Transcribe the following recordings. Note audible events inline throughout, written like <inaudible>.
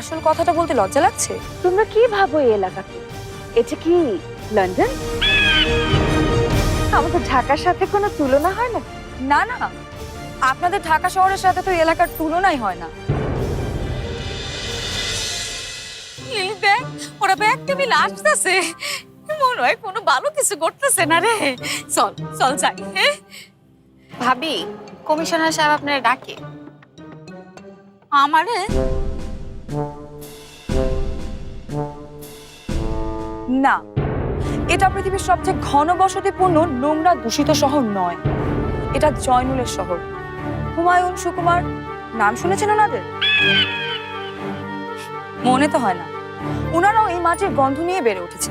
আসল কথাটা বলতে লজ্জা লাগছে? তোমরা কি ভাবো এই এলাকাকে এটা কি লন্ডন? আমাদের ঢাকার সাথে কোনো তুলনা হয় না? না না। আপনাদের ঢাকা শহরের সাথে তো এলাকার তুলনাই হয় না। লিলি দেখ ওরা ব্যাগ টেবিল আসতেছে। মনে হয় কোনো ভালো কিছু করতেছে না রে। চল চল যাই হ্যাঁ? ভাবি কমিশনার সাহেব আপনারা ডাকে। আমারে? না, এটা পৃথিবীর সবচেয়ে ঘনবসতিপূর্ণ নোংরা দূষিত শহর নয়। এটা জয়নুলের শহর। হুমায়ুন সুকুমার, নাম শুনেছেন ওনাদের? মনে তো হয় না। ওনারাও এই মাটির গন্ধ নিয়ে বেড়ে উঠেছে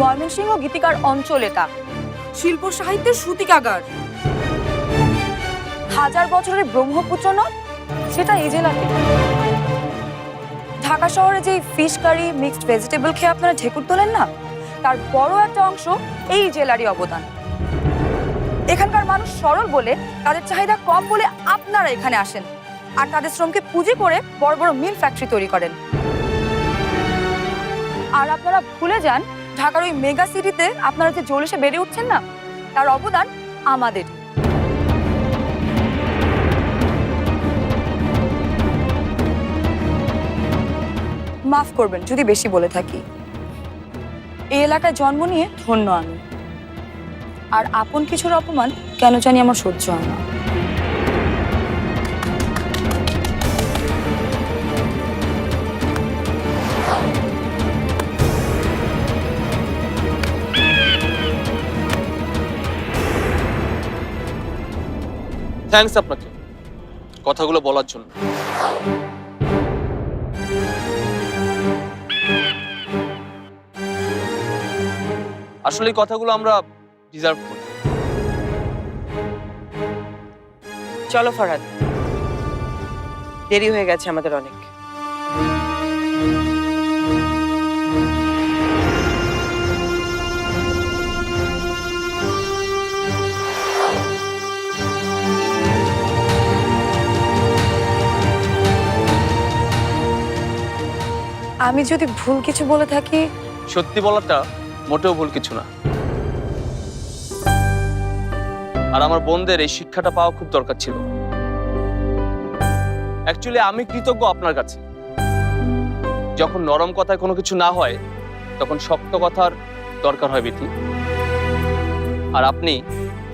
ময়মনসিংহ গীতিকার অঞ্চল এটা শিল্প সাহিত্যের সূতিকাগার হাজার বছরের ব্রহ্মপুত্র নদ সেটা এই জেলাতে। ঢাকা শহরে যে ফিশ কারি, মিক্সড ভেজিটেবল খেয়ে আপনারা ঢেকুর তোলেন না? তার বড় একটা অংশ এই জেলারই অবদান। এখানকার মানুষ সরল বলে, তাদের চাহিদা কম বলে আপনারা এখানে আসেন। আর তাদের শ্রমকে পুঁজি করে বড় বড় মিল ফ্যাক্টরি তৈরি করেন। আর আপনারা ভুলে যান, ঢাকার ওই মেগা সিটিতে আপনারা যে জলিসে বেড়ে উঠছেন না, তার অবদান আমাদের। মাফ করবেন, যদি বেশি বলে থাকি। এই এলাকায় জন্ম নিয়ে ধন্য আমি। আর আপন কিছুর অপমান কেন জানি আমার সহ্য হয় না। থ্যাঙ্কস আপনাকে। কথাগুলো বলার জন্য। আসলে কথাগুলো আমরা ডিজার্ভ করি। চলো ফরহাদ। দেরি হয়ে গেছে আমাদের অনেক। আমি যদি ভুল কিছু বলে থাকি? সত্যি বলাটা মোটেও ভুল কিছু না। আর আমার বোনদের এই শিক্ষাটা পাওয়া খুব দরকার ছিল। অ্যাকচুয়ালি আমি কৃতজ্ঞ আপনার কাছে। যখন নরম কথায় কোনো কিছু না হয় তখন শক্ত কথার দরকার হয় বিথি। আর আপনি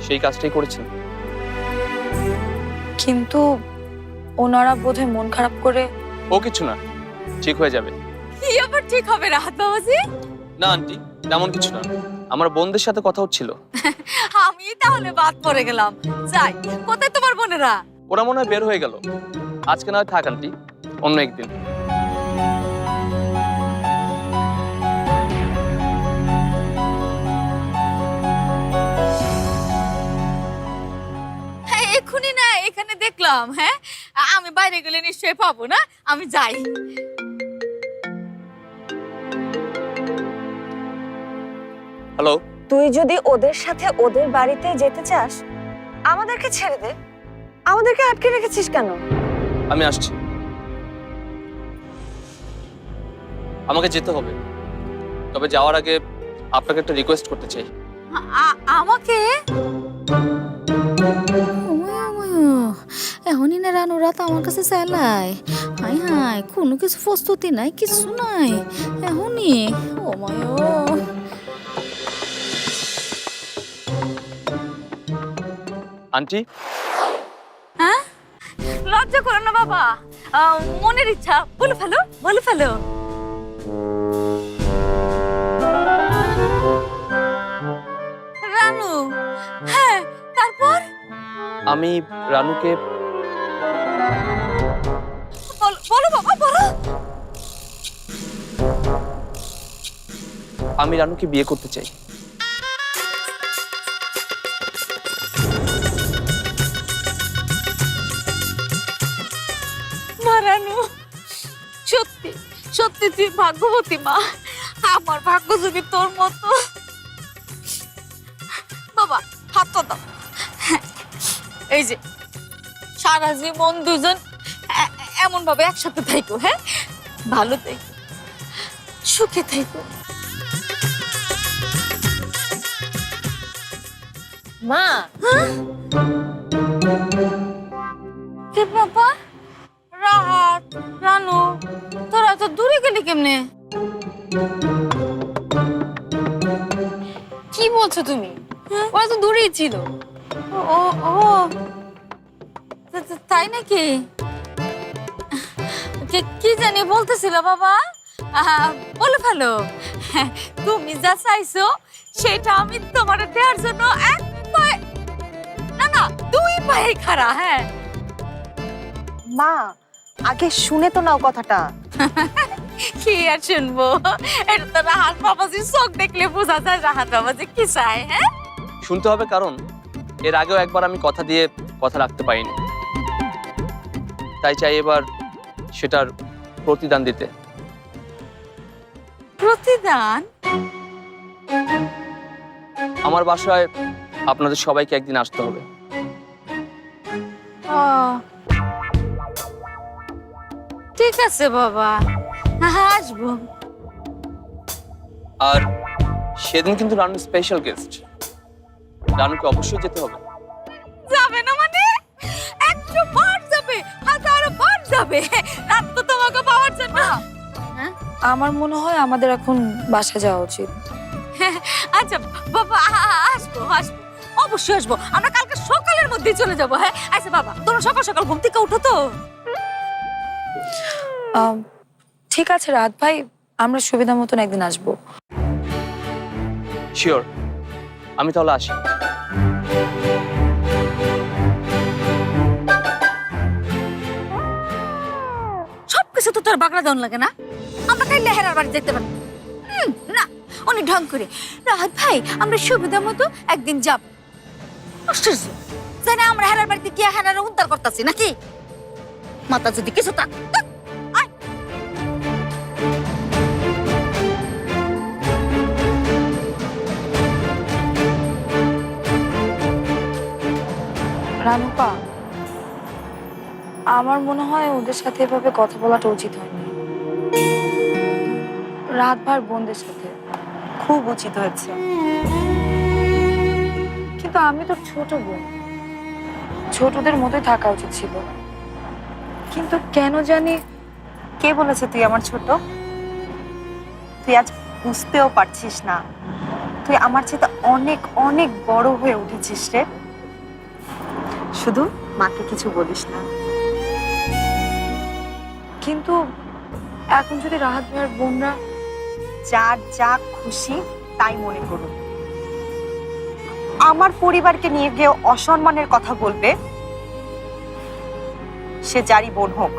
সেই কাজটাই করেছেন। কিন্তু ওনারা বোধহয় মন খারাপ করে ও কিছু না ঠিক হয়ে যাবে। কি আবার ঠিক হবে রাহাত বাবাজি? না আন্টি। তেমন কিছু না। আমার বোনদের সাথে কথা হচ্ছিল। <laughs> আমি তাহলে বাদ পড়ে গেলাম। যাই কোথায় তোমার বোনেরা? ওরা মনে হয় বের হয়ে গেল। আজকে না হয় থাক আন্টি। অন্য একদিন। হ্যাঁ এক্ষুনি না এখানে দেখলাম হ্যাঁ? আমি বাইরে গেলে নিশ্চয়ই পাবো না? আমি যাই। হ্যালো। তুই যদি ওদের সাথে ওদের বাড়িতে যেতে চাস আমাদেরকে ছেড়ে দে। আমাদেরকে আটকে রেখেছিস কেন? আমি আসছি। আমাকে যেতে হবে। তবে যাওয়ার আগে আপনাকে একটা রিকোয়েস্ট করতে চাই। আমাকে? এখনই না রানু রাত আমার কাছে চাইলাই হাই হাই কোনো কিছু প্রস্তুতি নাই কিছু নাই। এখনই ও মায় আন্টি? হ্যাঁ? লজ্জা করো না বাবা। মনের ইচ্ছা। বলে ফেলো বলে ফেলো। রানু হ্যাঁ তারপর? আমি রানুকে বলো বাবা বলো। আমি রানুকে বিয়ে করতে চাই। সত্যি তুই ভাগ্যবতী মা। আমার ভাগ্য যদি তোর মতো। বাবা হাতটা দাও। হ্যাঁ, এই যে সারা জীবন দুজন এমন ভাবে একসাথে থাইকো হ্যাঁ? ভালো থাইকো। সুখে থাইকো। মা! কে বাবা? কেমনে কি বলছো তুমি? ওরা তো দূরেই ছিল। ও ও তাই নাকি? কি জানি বলতেছিল বাবা? বলে ফেলো। হ্যাঁ, তুমি যা চাইছো সেটা আমি তোমার দেওয়ার জন্য এক পায়ে না না দুই পায়ে খাড়া হ্যাঁ। মা আগে শুনে তো নাও কথাটা। <laughs> কি আর শুনব? এটা তো রাহাত বাবাজি চোখ দেখলে বোঝা যায় রাহাত বাবাজি কি চায় হ্যাঁ? শুনতে হবে কারণ এর আগেও একবার আমি কথা দিয়ে কথা রাখতে পারিনি। তাই চাই এবার সেটার প্রতিদান দিতে। প্রতিদান? আমার বাসায় আপনাদের সবাইকে একদিন আসতে হবে। ঠিক আছে বাবা। আসব আর সেদিন কিন্তু রানু স্পেশাল গেস্ট রানুকে অবশ্যই যেতে হবে। যাবে না মানে? একশো বার যাবে হাজার বার যাবে। রাত তো তোমাকে পাওয়ার জন্য। আমার মনে হয় আমাদের এখন বাসা যাওয়া উচিত। আচ্ছা বাবা আসব আসব। অবশ্যই আসব। আমরা কালকে সকালের মধ্যে চলে যাব হ্যাঁ? আচ্ছা বাবা তোমরা সকাল সকাল ঘুম থেকে উঠো তো। আম, ঠিক আছে রাত ভাই আমরা সুবিধা মতন একদিন আসব। শিওর আমি তাহলে আসি। সব কিছু তো তোর বাগড়া দেওয়ান লাগে না? আমরা কাই লেহেরার বাড়ি যেতে পারি না উনি ঢং করে। রাহাত ভাই আমরা সুবিধা মতো একদিন যাব। আশ্চর্য। জানি আমরা হেরার বাড়িতে গিয়ে হেরার উদ্ধার করতেছি নাকি? মাতা যদি কিছু থাক রানুপা আমার মনে হয় ওদের সাথে এভাবে কথা বলাটা উচিত হয়নি। রাতভর বোনদের সাথে। খুব উচিত হয়েছে। কিন্তু আমি তো ছোট বোন। ছোটদের মতোই থাকা উচিত ছিল। কিন্তু কেন জানি কে বলেছে তুই আমার ছোট? তুই আজ বুঝতেও পারছিস না। তুই আমার চেয়ে অনেক অনেক বড় হয়ে উঠেছিস রে। শুধু মাকে কিছু বলিস না। কিন্তু এখন যদি রাহাত ভাইয়ের বোনরা যার যা খুশি তাই মনে করুন আমার পরিবারকে নিয়ে গিয়ে অসম্মানের কথা বলবে সে যারই বোন হোক।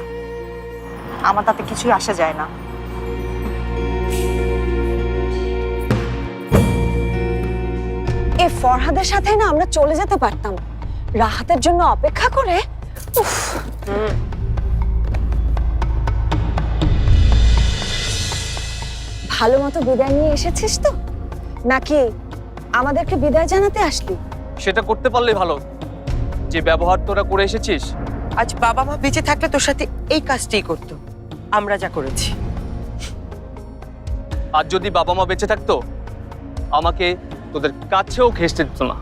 আমার তাতে কিছুই আসা যায় না। এ ফরহাদের সাথে না আমরা চলে যেতে পারতাম। রাহাতের জন্য অপেক্ষা করে? উফ। ভালো মতো বিদায় নিয়ে এসেছিস তো? নাকি আমাদেরকে বিদায় জানাতে আসলি? সেটা করতে পারলে ভালো। যে ব্যবহার তোরা করে এসেছিস। আজ বাবা মা বেঁচে থাকলে তোর সাথে এই কাজটাই করতো। আমরা যা করেছি। আর যদি বাবা মা বেঁচে থাকতো আমাকে তোদের কাছেও ঘেসতে দিত না।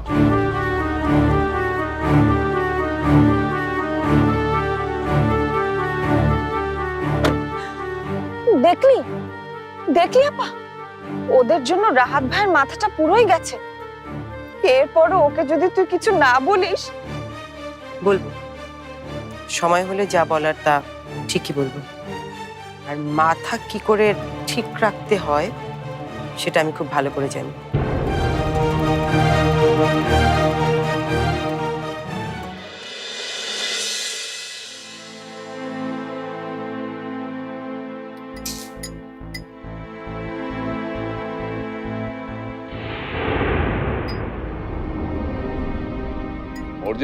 দেখলি? দেখলি আপা? ওদের জন্য রাহাত ভাইয়ের মাথাটা পুরোই গেছে। এরপরও ওকে যদি তুই কিছু না বলিস। বলব। সময় হলে যা বলার তা ঠিকই বলব। আর মাথা কি করে ঠিক রাখতে হয়, সেটা আমি খুব ভালো করে জানি।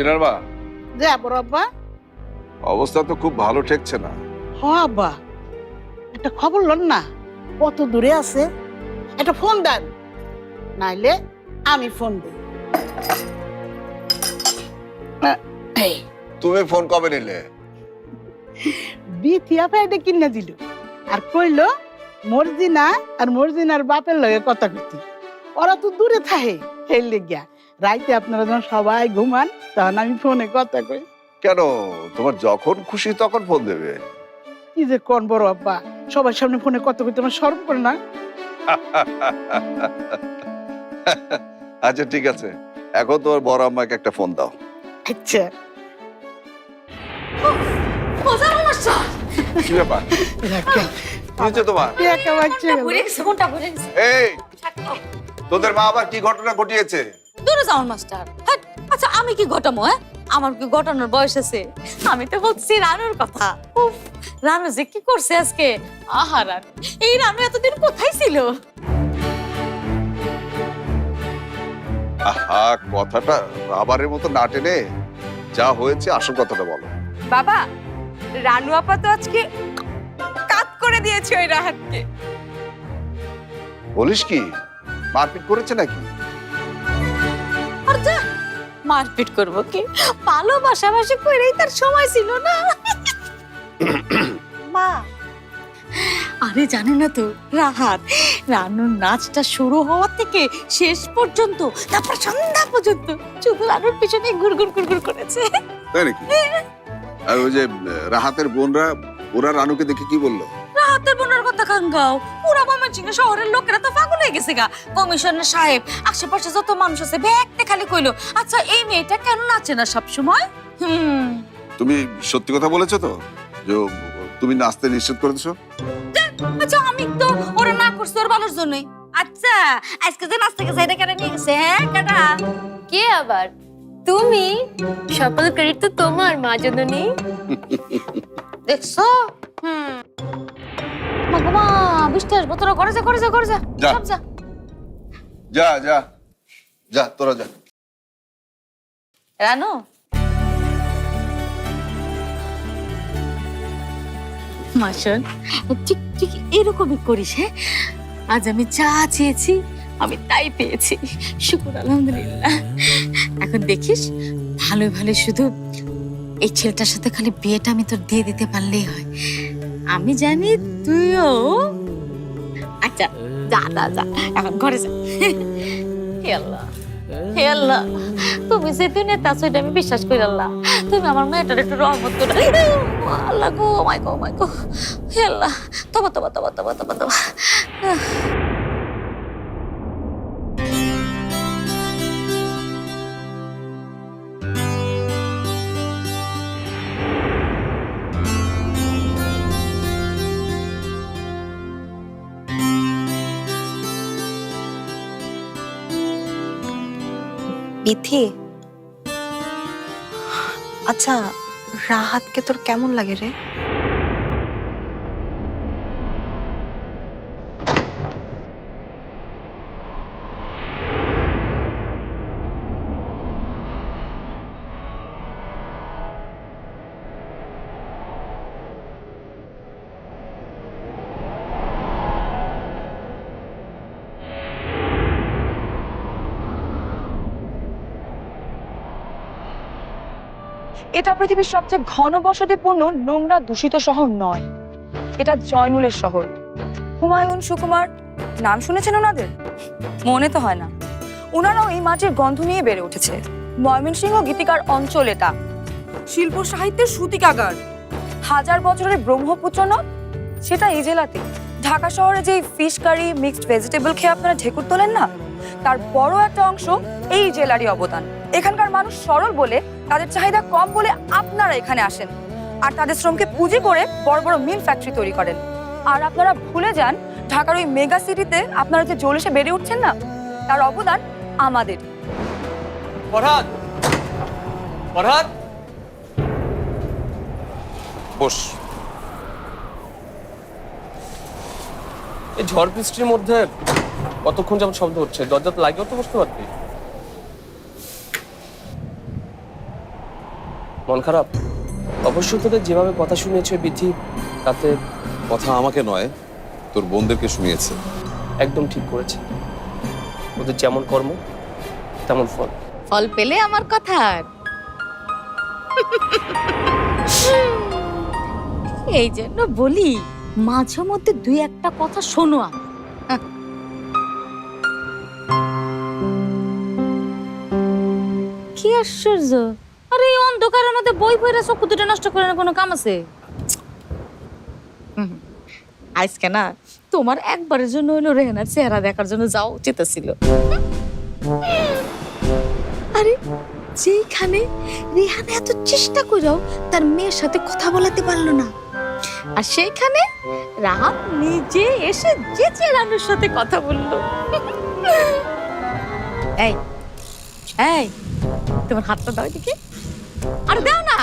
মা? যাব আব্বা? অবস্থা তো খুব ভালো ঠেকছে না। হ আব্বা একটা খবর লন না। কত দূরে আছে? একটা ফোন দেন নাইলে আমি ফোন দিই। তুমি ফোন কবে নিলে? বিথিয়া কিনে দিল। আর কইলো মর্জিনা আর মর্জিনার বাপের লগে কথা কইতি। ওরা তো দূরে থাকে এই লেগিয়া। রাইতে আপনারা যখন সবাই ঘুমান তখন আমি ফোনে কথা কই। কেন? তোমার যখন খুশি তখন ফোন দেবে। কি যে কোন বড় আব্বা? সবার সামনে ফোনে কথা কইতে আমার শরম করে না। <laughs> আচ্ছা ঠিক আছে। এখন তোমার বড় আম্মাকে একটা ফোন দাও। আচ্ছা। মজার অনুষ্ঠান কি ব্যাপার? হয়েছে তোমার? এই তোদের মা আবার কি ঘটনা ঘটিয়েছে? দূরে যাও মাস্টার আচ্ছা আমি কি ঘটামো হ্যাঁ? আমার কি ঘটানোর বয়স আছে? আমি তো বলছি রানুর কথা। উফ রানু যে কি করছে আজকে? আহা রানু এই রানু এতদিন কোথায় ছিল? আহা কথাটা রাবারের মতো না টেনে যা হয়েছে আসল কথাটা বলো। বাবা রানু আপা তো আজকে কাত করে দিয়েছে ওই রাহাতকে। বলিস কি? মারপিট করেছে নাকি? মারপিট করব কি? ভালোবাসাবাসি করেই তার সময় ছিল না। <coughs> মা আরে জানো না তো রাহাত রানুর নাচটা শুরু হওয়ার থেকে শেষ পর্যন্ত তারপর সন্ধ্যা পর্যন্ত শুধু রানুর পিছনে ঘুরঘুর ঘুরঘুর করেছে। তাই নাকি? আর ওই যে রাহাতের বোনরা ওরা রানুকে দেখে কি বলল? রাহাতের বোনের কথা খাঙ্গাও পুরা ময়মনসিংহ শহরের লোকেরা তো পাগল হয়ে গেছে গা। কমিশনার সাহেব আশেপাশে যত মানুষ আছে ব্যাগতে খালি কইলো আচ্ছা এই মেয়েটা কেন নাচে না সবসময়? হুম। তুমি সত্যি কথা বলেছ তো? যে তুমি নাচতে নিশ্চিত করেছ? আচ্ছা আমি তো ওরা না করছে ওর ভালোর জন্যই। আচ্ছা আজকে যে নাচ থেকে সাইডে কেটে নিয়ে গেছে হ্যাঁ কেটা? কে আবার? তুমি? সকল ক্রেডিট তো তোমার মা জননী। দেখছ? হুম। মা বৃষ্টি আসব। তোরা করে যা করে যা করে যা। যা। সব যা। যা যা। যা তোরা যা। রানু? মাসন ঠিক ঠিক এরকমই করিস হ্যাঁ? আজ আমি যা চেয়েছি আমি তাই পেয়েছি। শুকুর আলহামদুলিল্লাহ। এখন দেখিস ভালো ভালো শুধু এই ছেলেটার সাথে খালি বিয়েটা আমি তোর দিয়ে দিতে পারলেই হয়। আমি জানি তুইও। আচ্ছা যা যা যা, এখন ঘরে যা। হে আল্লাহ তুমি যে দুনিয়াতে আছো এটা আমি বিশ্বাস করি আল্লাহ। তুমি আমার মেয়েটার একটু রহমত করে। আল্লাহ গো মাই গো মাই গো। হে আল্লাহ, তবা তবা তবা তবা তবা তবা। বিথি? আচ্ছা রাহাতকে তোর কেমন লাগে রে? এটা পৃথিবীর সবচেয়ে ঘন বসতিপূর্ণ নোংরা, দূষিত শহর নয়। এটা জয়নুলের শহর। হুমায়ুন সুকুমার, নাম শুনেছেন ওনাদের? মনে তো হয় না। ওনারাও এই মাটির গন্ধ নিয়ে বেড়ে উঠেছে। ময়মনসিংহ গীতিকার অঞ্চল এটা। শিল্প সাহিত্যের সুতিকাগার। হাজার বছরের ব্রহ্মপুত্র নদ সেটা এই জেলাতে। ঢাকা শহরে যে ফিশ কারি, মিক্সড ভেজিটেবল খেয়ে আপনারা ঢেকুর তোলেন না? তার বড় একটা অংশ এই জেলারই অবদান। এখানকার মানুষ সরল বলে তাদের চাহিদা কম বলে আপনারা এখানে আসেন। আর তাদের শ্রমকে পুঁজি করে বড় বড় মিল ফ্যাক্টরি তৈরি করেন। আর আপনারা ভুলে যান ঢাকার ওই মেগা সিটিতে আপনারা যে জলিসে বেড়ে উঠছেন না তার অবদান আমাদের। ফরহাদ! ফরহাদ! বস। এই ঝড় বৃষ্টির মধ্যে কতক্ষণ যেমন শব্দ হচ্ছে? দরজা তো লাগেও তো বসতে পারবি মন খারাপ? অবশ্য তোদের যেভাবে কথা শুনিয়েছে বিধি তাতে কথা আমাকে নয় তোর বোনদেরকে শুনিয়েছে। একদম ঠিক করেছে। ওদের যেমন কর্ম তেমন ফল। ফল পেলে আমার কথার এই জন্য বলি মাঝে মধ্যে দুই একটা কথা শোনো হ্যাঁ। কি আশ্চর্য! আরে, এই অন্ধকারের মধ্যে বই পড়ে চক্ষু দুটো নষ্ট করে না কোনো কাম আছে? আজকে না, তোমার একবারের জন্য হইল রেহানার চেহারা দেখার জন্য যাও উচিত ছিল আরে যেখানে রেহানা এত চেষ্টা করেও তার মেয়ের সাথে কথা বলাতে পারল না, আর সেইখানে রাত নিজে এসে যে চেরানোর সাথে কথা বলল। এই এই, তোমার হাতটা দাও এদিকে। আরে দাও না।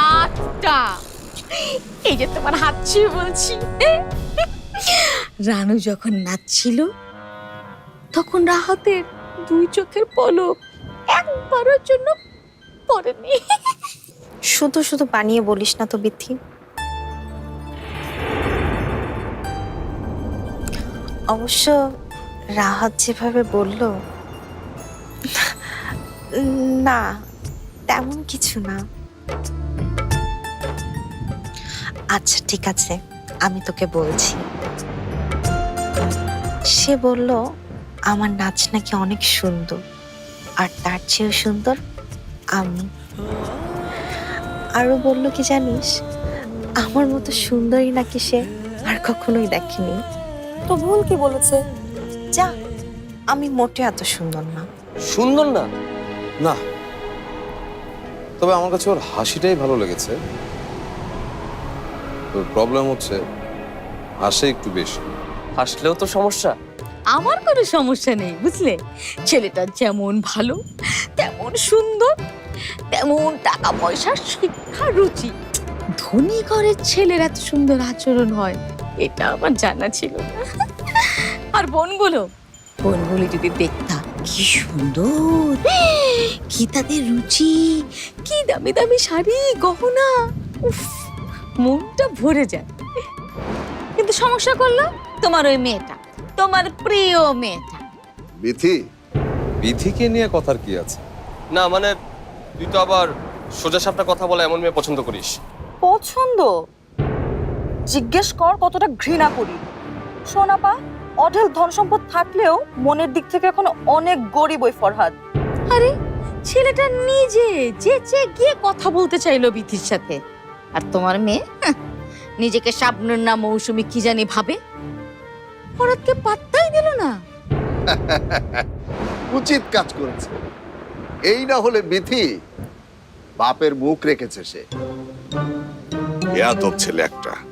আটটা। এই যে তোমার হাত ছুঁয়ে বলছি। রানু যখন নাচছিল, তখন রাহাতের দুই চোখের পলক একবারের জন্য পড়েনি। শুধু শুধু বানিয়ে বলিস না তো, বিথি। অবশ্য রাহাত যেভাবে বলল, না তেমন কিছু না। আচ্ছা ঠিক আছে আমি তোকে বলছি। সে বলল আমার নাচ নাকি অনেক সুন্দর আর তার চেয়েও সুন্দর আমি। আরও বলল কি জানিস আমার মতো সুন্দরী নাকি সে আর কখনোই দেখেনি? তো ভুল কি বলেছে? যা আমি মোটে এত সুন্দর না। সুন্দর না? না তবে আমার কাছে ওর হাসিটাই ভালো লেগেছে। তোর প্রবলেম হচ্ছে হাসে একটু বেশি। হাসলেও তো সমস্যা। আমার কোনো সমস্যা নেই বুঝলে? ছেলেটা যেমন ভালো তেমন সুন্দর তেমন টাকা পয়সা শিক্ষা রুচি। ধনী ঘরের ছেলের এত সুন্দর আচরণ হয় এটা আমার জানা ছিল না। আর বোনগুলো? বোনগুলি যদি দেখতাম কি সুন্দর। কি তাদের রুচি কি দামি দামি শাড়ি গহনা। উফ মনটা ভরে যায়। কিন্তু সমস্যা করল তোমার ওই মেয়েটা তোমার প্রিয় মেয়েটা। বিথি? বিধিকে নিয়ে কথার কি আছে? না মানে তুই তো আবার সোজা সাপটা কথা বলা এমন মেয়ে পছন্দ করিস। পছন্দ? জিজ্ঞেস কর কতটা ঘৃণা করি। সোনাপা অঢেল ধন সম্পদ থাকলেও মনের দিক থেকে এখন অনেক গরিব ওই ফরহাদ। আরে ছেলেটা নিজে যে যেচে গিয়ে কথা বলতে চাইলো বিথির সাথে। আর তোমার মেয়ে? হাহ, নিজেকে শাবনুর না মৌসুমি কি জানি ভাবে। হঠাৎকে পাত্তাই দিল না। <laughs> উচিত কাজ করেছে। এই না হলে বিথি বাপের মুখ রেখেছে সে। এয়াদব ছেলে একটা।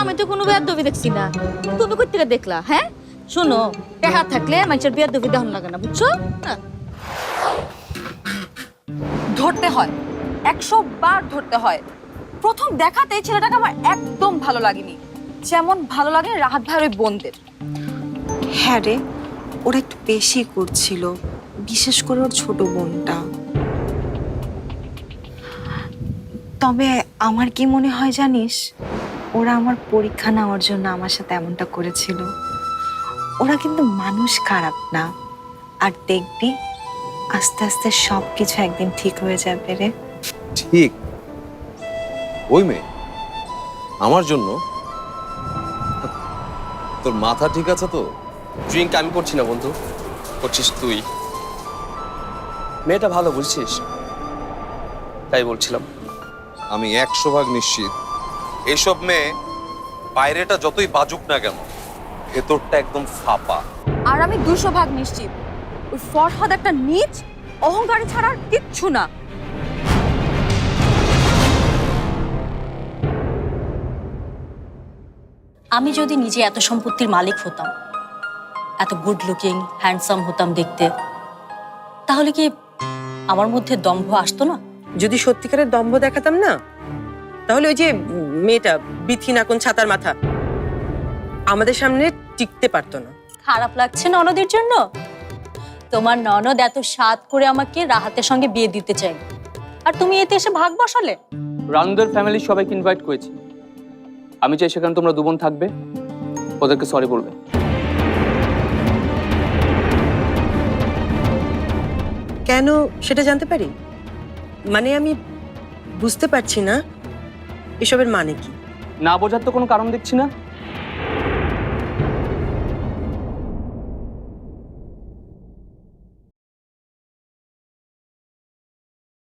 আমি তো কোনো বেয়াদবি দেখছি না। তুমি কই থেকে দেখলা হ্যাঁ? শোনো, টেহা থাকলে মানুষের বেয়াদবি দেহন লাগে না, বুঝছ? হ্যাঁ। ধরতে হয়, একশো বার ধরতে হয়। প্রথম দেখাতে ছেলেটাকে আমার একদম ভালো লাগেনি। যেমন ভালো লাগে রাহাত ভাইয়ের ওই বোনদের। হ্যাঁ রে, ওরা একটু বেশি করছিল, বিশেষ করে ওর ছোট বোনটা। তবে আমার কি মনে হয় জানিস ওরা আমার পরীক্ষা নেওয়ার জন্য আমার সাথে এমনটা করেছিল। ওরা কিন্তু মানুষ খারাপ না। আর দেখবি আস্তে আস্তে সব কিছু একদিন ঠিক হয়ে যাবে রে। ঠিক? ওই মেয়ে? আমার জন্য? তোর মাথা ঠিক আছে তো? ড্রিঙ্ক আমি করছি না বন্ধু। করছিস তুই। মেয়েটা ভালো বুঝছিস? তাই বলছিলাম। আমি একশো ভাগ নিশ্চিত। এসব মেয়ে বাইরেটা যতই বাজুক না কেন ভেতরটা একদম ফাঁপা। আর আমি দুশো ভাগ নিশ্চিত ওই ফরহাদ একটা নিচ অহংকারী ছাড়া আর কিচ্ছু না। আমি যদি নিজে এত সম্পত্তির মালিক হতাম এত গুড লুকিং হ্যান্ডসাম হতাম দেখতে তাহলে কি আমার মধ্যে দম্ভ আসতো না? যদি সত্যিকারের দম্ভ দেখাতাম না তাহলে ওই যে মেয়েটা বিথি নাকন ছাতার মাথা। আমাদের সামনে টিকতে পারতো না। খারাপ লাগছে ননদের জন্য? তোমার ননদ এত স্বাদ করে আমাকে রাহাতের সঙ্গে বিয়ে দিতে চাই আর তুমি এতে এসে ভাগ বসালে? রানুদের ফ্যামিলির সবাইকে ইনভাইট করেছি। আমি চাই সেখানে তোমরা দুবোন থাকবে। ওদেরকে সরি বলবে। কেন সেটা জানতে পারি? মানে আমি বুঝতে পারছি না। এসবের মানে কি? না বোঝার তো কোনো কারণ দেখছি না।